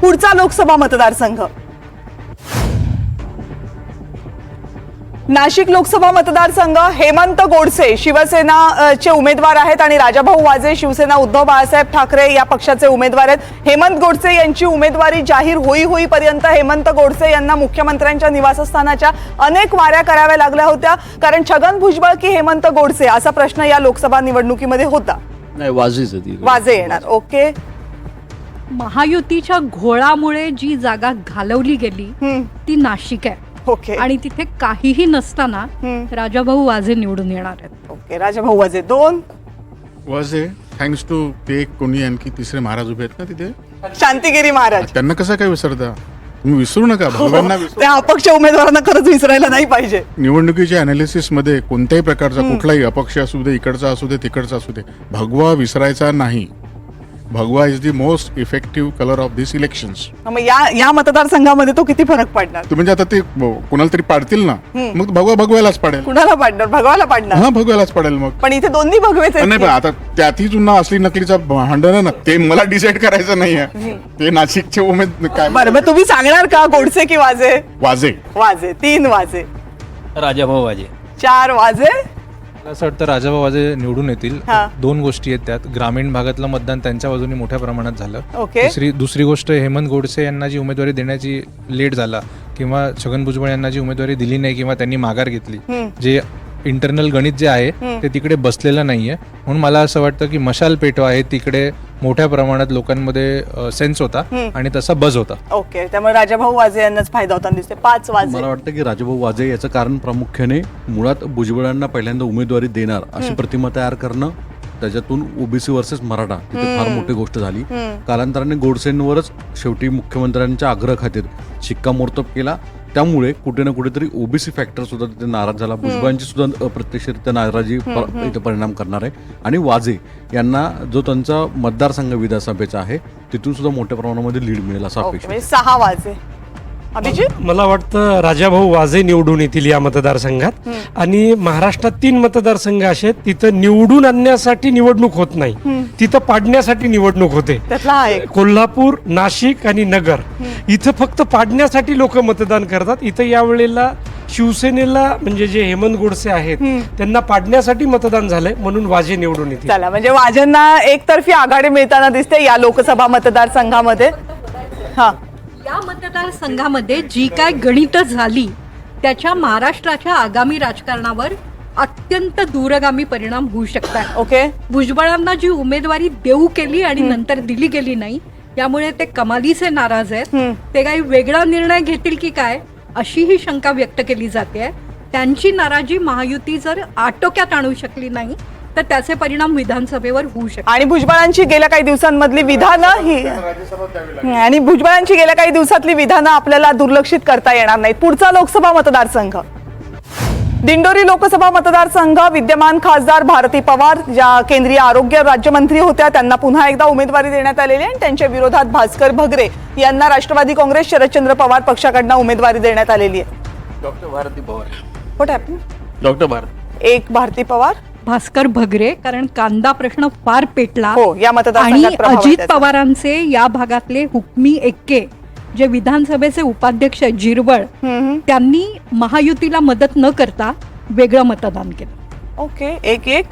पुढचा लोकसभा मतदारसंघ. नाशिक लोकसभा मतदारसंघ हेमंत गोडसे शिवसेना अ, चे उमेदवार आहेत आणि राजाभाऊ वाजे शिवसेना उद्धव बाळासाहेब ठाकरे या पक्षाचे उमेदवार आहेत. हेमंत गोडसे यांची उमेदवारी जाहीर होई होईपर्यंत हेमंत गोडसे यांना मुख्यमंत्र्यांच्या निवासस्थानाच्या अनेक वाऱ्या कराव्या लागल्या होत्या. कारण छगन भुजबळ की हेमंत गोडसे असा प्रश्न या लोकसभा निवडणुकीमध्ये होता. नाही वाजे येणार. ओके. महायुतीच्या घोळामुळे जी जागा घालवली गेली ती नाशिक आहे. ओके. आणि तिथे काहीही नसताना. राजाभाऊ वाजे निवडून येणार आहेत. ओके राजाभाऊ वाजे दोन. वाजे थँक्स टू ते कोणी आणखी तिसरे महाराज उभे आहेत ना तिथे? शांतिगिरी महाराज. त्यांना कसं काय विसरता? तुम्ही विसरू नका भगवांना विसरू त्या अपक्ष उमेदवारांना खरंच विसरायला नाही पाहिजे. निवडणुकीच्या अनालिसिसमध्ये कोणत्याही प्रकारचा कुठलाही अपक्ष असू दे इकडचा असू दे तिकडचा असू दे भगवा विसरायचा नाही. Bhagwa is the most effective colour of this elections मग या या मतदारसंघामध्ये तो किती फरक पडणार? तुम्ही म्हणजे आता ते कोणाला तरी पाडतील ना मग भगवा भगवायलाच पाडेल. कुणाला पाडणार? भगवाला पाडणार? हा भगवायलाच पाडेल मग. पण इथे दोन्ही भगवेच आहेत नाही? पण आता त्यातही पुन्हा असली नकलीचा भांडण आहे ना ते मला डिसाईड करायचं नाहीये. ते नाशिकचे उमेद काय? बरं मग तुम्ही सांगणार का गोडसे की वाजे? वाजे. वाजे तीन वाजे. राजाभाऊ वाजे. चार वाजे? असं वाटतं राजाभाऊ वाजे निवडून येतील हा. दोन गोष्टी आहेत त्यात. ग्रामीण भागातलं मतदान त्यांच्या बाजूने मोठ्या प्रमाणात झालं. ओके. दुसरी दुसरी गोष्ट हेमंत गोडसे यांना जी उमेदवारी देण्याची लेट झाला किंवा छगन भुजबळ यांना जी उमेदवारी दिली नाही किंवा त्यांनी माघार घेतली जे इंटरनल गणित जे आहे ते तिकडे बसलेलं नाहीये. म्हणून मला असं वाटतं की मशाल पेटवा आहे तिकडे मोठ्या प्रमाणात लोकांमध्ये सेन्स होता आणि तसा बज होता. ओके त्यामुळे राजाभाऊ वाजे यांनाच फायदा होताना दिसते पाच वाजे मला वाटतं की राजाभाऊ वाजे याचं कारण प्रामुख्याने मुळात भुजबळांना पहिल्यांदा उमेदवारी देणार अशी प्रतिमा तयार करणं त्याच्यातून ओबीसी वर्सेस मराठा तिथे फार मोठी गोष्ट झाली. कालांतराने गोडसेंवरच शेवटी मुख्यमंत्र्यांच्या आग्रह खातीर शिक्कामोर्तब केला. त्यामुळे कुठे ना कुठेतरी ओबीसी फॅक्टर सुद्धा तिथे नाराज झाला. भुजबळांची सुद्धा अप्रत्यक्षरित्या नाराजी इथे परिणाम करणार आहे. आणि वाजे यांना जो त्यांचा मतदारसंघ विधानसभेचा आहे तिथून सुद्धा मोठ्या प्रमाणामध्ये लीड मिळेल असा अपेक्षा म्हणजे सहा वाजे अभिजित? मला वाटतं राजाभाऊ वाजे निवडून येतील या मतदारसंघात. आणि महाराष्ट्रात तीन मतदारसंघ असे आहेत तिथं निवडून आणण्यासाठी निवडणूक होत नाही. तिथं पाडण्यासाठी निवडणूक होते. त्यातला हा एक. कोल्हापूर नाशिक आणि नगर. इथं फक्त पाडण्यासाठी लोक मतदान करतात. इथं यावेळेला शिवसेनेला म्हणजे जे हेमंत गोडसे आहेत त्यांना पाडण्यासाठी मतदान झालंय म्हणून वाजे निवडून येतील. चला म्हणजे वाजेंना एकतर्फी आघाडी मिळताना दिसते या लोकसभा मतदारसंघामध्ये. हा. या मतदारसंघामध्ये जी काय गणित झाली त्याच्या महाराष्ट्राच्या आगामी राजकारणावर अत्यंत दूरगामी परिणाम होऊ शकतात. ओके भुजबळांना जी उमेदवारी देऊ केली आणि नंतर दिली गेली नाही यामुळे ते कमालीचे नाराज आहेत. ते काही वेगळा निर्णय घेतील की काय अशी ही शंका व्यक्त केली जाते. त्यांची नाराजी महायुती जर आटोक्यात आणू शकली नाही तर त्याचे परिणाम विधानसभेवर होऊ शकतात. आणि भुजबळांची गेल्या काही दिवसांमधली विधानं ही आणि भुजबळांची गेल्या काही दिवसातली विधानं आपल्याला दुर्लक्षित करता येणार नाहीत. पुढचा लोकसभा मतदारसंघ. दिंडोरी लोकसभा मतदारसंघ विद्यमान खासदार भारती पवार ज्या केंद्रीय आरोग्य राज्यमंत्री होत्या त्यांना पुन्हा एकदा उमेदवारी देण्यात आलेली आहे. आणि त्यांच्या विरोधात भास्कर भगरे यांना राष्ट्रवादी काँग्रेस शरदचंद्र पवार पक्षाकडनं उमेदवारी देण्यात आलेली आहे. डॉक्टर भारती पवार? डॉक्टर भारत. एक भारती पवार भास्कर भगरे कारण कांदा प्रश्न फार पेटला. हो, या मतदारसंघात आणि प्रभाव आहे अजित त्याचा. पवारांचे या भागातले हुकमी एक्के जे विधानसभेचे उपाध्यक्ष आहेत, जिरवळ त्यांनी महायुतीला मदत न करता वेगळं मतदान केलं. ओके एक एक.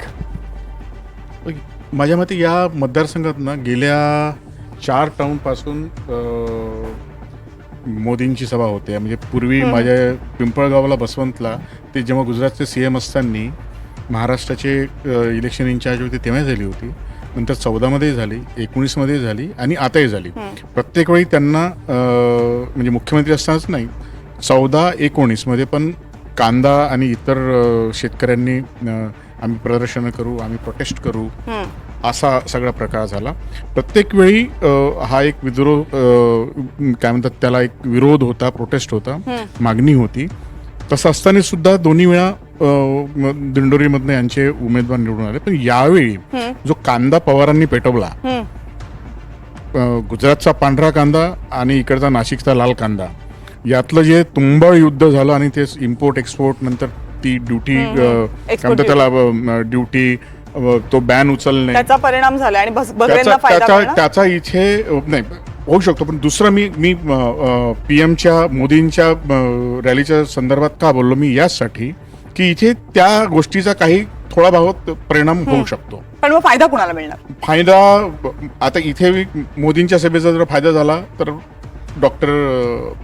माझ्या मते या मतदारसंघात ना गेल्या चार टाउनपासून अं, मोदींची सभा होते. म्हणजे पूर्वी माझ्या पिंपळगावला बसवंतला ते जेव्हा गुजरातचे सी एम असताना महाराष्ट्राचे इलेक्शन इन्चार्ज होते तेव्हा झाली होती. नंतर चौदामध्ये झाली एकोणीसमध्ये झाली आणि आताही झाली. प्रत्येक वेळी त्यांना म्हणजे मुख्यमंत्री असतानाच नाही चौदा एकोणीसमध्ये पण कांदा आणि इतर शेतकऱ्यांनी आम्ही प्रदर्शनं करू आम्ही प्रोटेस्ट करू असा सगळा प्रकार झाला. प्रत्येक वेळी हा एक विद्रोह काय म्हणतात त्याला एक विरोध होता प्रोटेस्ट होता मागणी होती. तसं असताना सुद्धा दोन्ही वेळा दिंडोरीमधनं यांचे उमेदवार निवडून आले. पण यावेळी जो कांदा पवारांनी पेटवला गुजरातचा पांढरा कांदा आणि इकडचा नाशिकचा लाल कांदा यातलं जे तुंबळ युद्ध झालं आणि ते इम्पोर्ट एक्सपोर्ट नंतर ती ड्युटी त्याला ड्युटी तो बॅन उचलणे. त्याचा परिणाम झाला आणि त्याचा इथे नाही होऊ शकतो पण दुसरं मी मी पी एमच्या मोदींच्या रॅलीच्या संदर्भात का बोललो मी? याचसाठी की इथे त्या गोष्टीचा काही थोडा भावात परिणाम होऊ शकतो. पण मग फायदा कुणाला मिळणार? फायदा आता इथे मोदींच्या सभेचा जर फायदा झाला तर डॉक्टर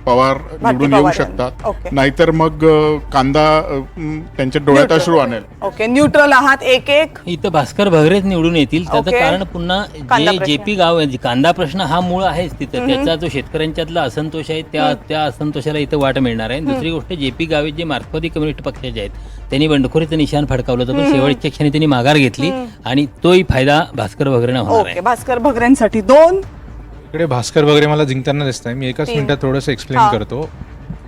पवार निवडून येऊ पवार. शकतात. ओके. नाहीतर मग अ, कांदा अ, म, त्यांच्या डोळ्यात अश्रू आणेल. ओके न्यूट्रल आहात एक एक. इथं भास्कर भगरेच निवडून येतील. त्याचं ओके. कारण पुन्हा कांदा जे प्रश्न. जेपी गाव आहे कांदा प्रश्न हा मूळ आहेच तिथं. त्याचा जो शेतकऱ्यांच्यातला असंतोष आहे त्या त्या असंतोषाला इथं वाट मिळणार आहे. दुसरी गोष्ट जेपी गावे जे मार्क्सवादी कम्युनिस्ट पक्षाचे आहेत त्यांनी बंडखोरीचं निशाण फडकावलं होतं. पण शेवटच्या क्षणी त्यांनी माघार घेतली आणि तोही फायदा भास्कर भगरेंना होणार ओके आहे. भास्कर भगरेंसाठी दोन इकडे भास्कर वगैरे मला जिंकताना दिसत आहे मी एकाच तीन. मिनिटात थोडंसं एक्सप्लेन हा. करतो.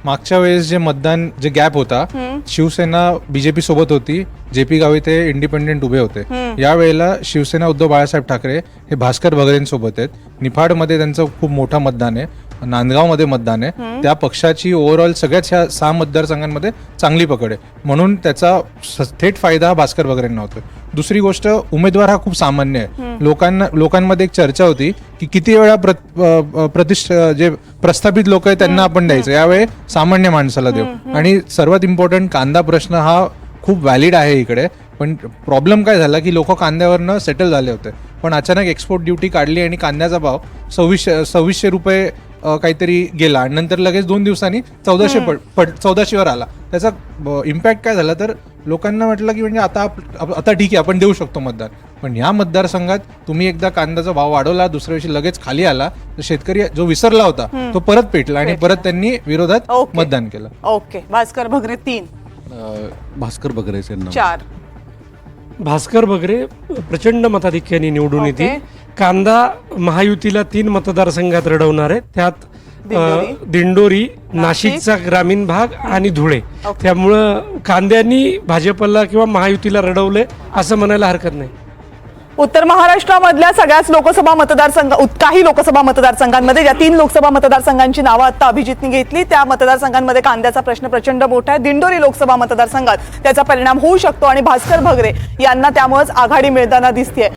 मागच्या वेळेस जे मतदान जे गॅप होता शिवसेना बीजेपी सोबत होती जे पी गावी ते इंडिपेंडेंट उभे होते. या वेळेला शिवसेना उद्धव बाळासाहेब ठाकरे हे भास्कर भगरेंसोबत आहेत. निफाडमध्ये त्यांचं खूप मोठं मतदान आहे. नांदगावमध्ये मतदान आहे. त्या पक्षाची ओव्हरऑल सगळ्याच ह्या सहा मतदारसंघांमध्ये चांगली पकड आहे. म्हणून त्याचा थेट फायदा हा भास्कर भगरेंना होतो दुसरी गोष्ट उमेदवार हा खूप सामान्य आहे. लोकांना लोकांमध्ये एक चर्चा होती की किती वेळा अ, प्रतिष्ठ जे प्रस्थापित लोक आहेत त्यांना आपण द्यायचं. यावेळी सामान्य माणसाला देऊ. आणि सर्वात इम्पॉर्टंट कांदा प्रश्न हा खूप व्हॅलिड आहे इकडे. पण प्रॉब्लेम काय झाला की लोक कांद्यावरनं सेटल झाले होते. पण अचानक एक्सपोर्ट ड्युटी काढली आणि कांद्याचा भाव सव्वीसशे सव्वीसशे रुपये काहीतरी गेला. आणि नंतर लगेच दोन दिवसांनी चौदाशे पड पड चौदाशेवर आला. त्याचा इम्पॅक्ट काय झाला? तर लोकांना म्हटलं की म्हणजे आता आता ठीक आहे आपण देऊ शकतो मतदान. पण या मतदारसंघात तुम्ही एकदा कांद्याचा भाव वाढवला दुसऱ्या दिवशी लगेच खाली आला तर शेतकरी जो विसरला होता तो परत पेटला आणि परत त्यांनी विरोधात. मतदान केलं. ओके. भास्कर भगरे तीन. भास्कर यांना. चार. भास्कर बगरे प्रचंड मताधिक्याने निवडून. येतील कांदा महायुतीला तीन मतदारसंघात रडवणार आहे त्यात दिंडोरी. नाशिकचा ग्रामीण भाग आणि धुळे. त्यामुळं कांद्यांनी भाजपला किंवा महायुतीला रडवले असं म्हणायला हरकत नाही उत्तर महाराष्ट्रामधल्या सगळ्याच लोकसभा मतदारसंघ काही लोकसभा मतदारसंघांमध्ये ज्या तीन लोकसभा मतदारसंघांची नावं आता अभिजितने घेतली त्या मतदारसंघांमध्ये कांद्याचा प्रश्न प्रचंड मोठा आहे. दिंडोरी लोकसभा मतदारसंघात त्याचा परिणाम होऊ शकतो आणि भास्कर भगरे यांना त्यामुळेच आघाडी मिळताना दिसतीये.